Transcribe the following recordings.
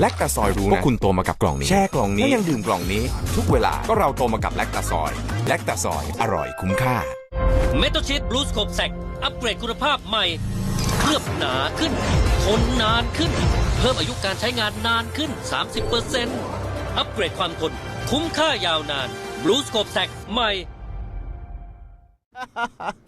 แลคตาซอยรู้นะพวกคุณโตมากับกล่องนี้ แช่กล่องนี้แล้วยังดื่มกล่องนี้ ทุกเวลาก็เราโตมากับแลคตาซอยแลคตาซอยอร่อยคุ้มค่าเมทัลชีตบลูสโคปแซกอัปเกรดคุณภาพใหม่ เคลือบหนาขึ้น ทนนานขึ้น เพิ่มอายุการใช้งานนานขึ้น 30%อัปเกรดความทน คุ้มค่ายาวนานบลูสโคปแซกใหม่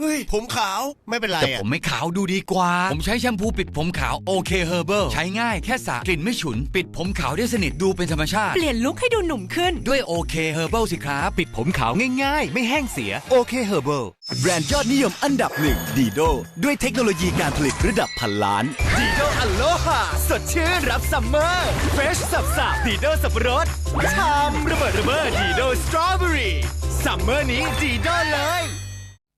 เฮ้ย ผมขาวไม่เป็นไรแต่อะ ผมไม่ขาวดูดีกว่า ผมใช้แชมพูปิดผมขาวโอเคเฮอร์เบิลใช้ง่ายแค่สระกลิ่นไม่ฉุน ปิดผมขาวได้สนิทดูเป็นธรรมชาติ เปลี่ยนลุคให้ดูหนุ่มขึ้น ด้วยโอเคเฮอร์เบิลสิครับ ปิดผมขาวง่ายๆ ไม่แห้งเสียโอเคเฮอร์เบิลแบรนด์ยอดนิยมอันดับหนึ่งดีโดด้วยเทคโนโลยีการผลิตระดับพันล้านดีโดอโลฮาสดชื่นรับซัมเมอร์เฟรชสับสับดีโดสับปะรดชามระเบิดระเบ้อดีโดสตรอเบอรี่ซัมเมอร์นี้ดีโดเลย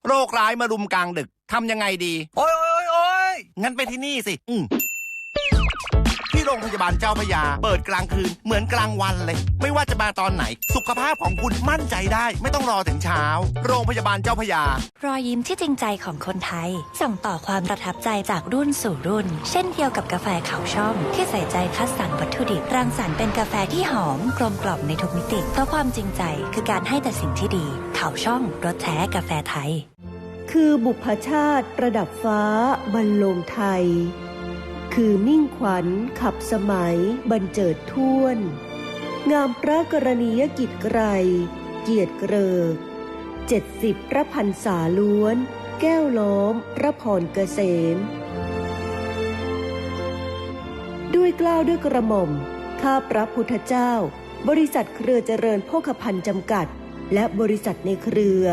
โรคร้ายมารุมกลางดึกทำยังไงดี โอ้ยโอ้ยโอ้ยงั้นไปที่นี่สิ อืมที่โรงพยาบาลเจ้าพระยา เปิดกลางคืนเหมือนกลางวันเลย ไม่ว่าจะมาตอนไหน สุขภาพของคุณมั่นใจได้ ไม่ต้องรอถึงเช้า โรงพยาบาลเจ้าพระยา รอยยิ้มที่จริงใจของคนไทย ส่งต่อความประทับใจจากรุ่นสู่รุ่น เช่นเดียวกับกาแฟขาวช่อง ที่ใส่ใจคัดสรรวัตถุดิบรังสรรค์เป็นกาแฟที่หอมกลมกล่อมในทุกมิติเพราะความจริงใจคือการให้แต่สิ่งที่ดีขาวช่องรสแท้กาแฟไทย คือบุพชาติประดับฟ้าบรรลมไทย คือมิ่งขวัญขับสมัยบรรเจิดท่วน งามพระกรณียกิจไกร เกียรติเกริกเจ็ดสิบพระพันษาล้วน แก้วล้อมพระพรเกษม ด้วยกล้าวด้วยกระหม่อม ข้าพระพุทธเจ้า บริษัทเครือเจริญโภคภัณฑ์จำกัด และบริษัทในเครือ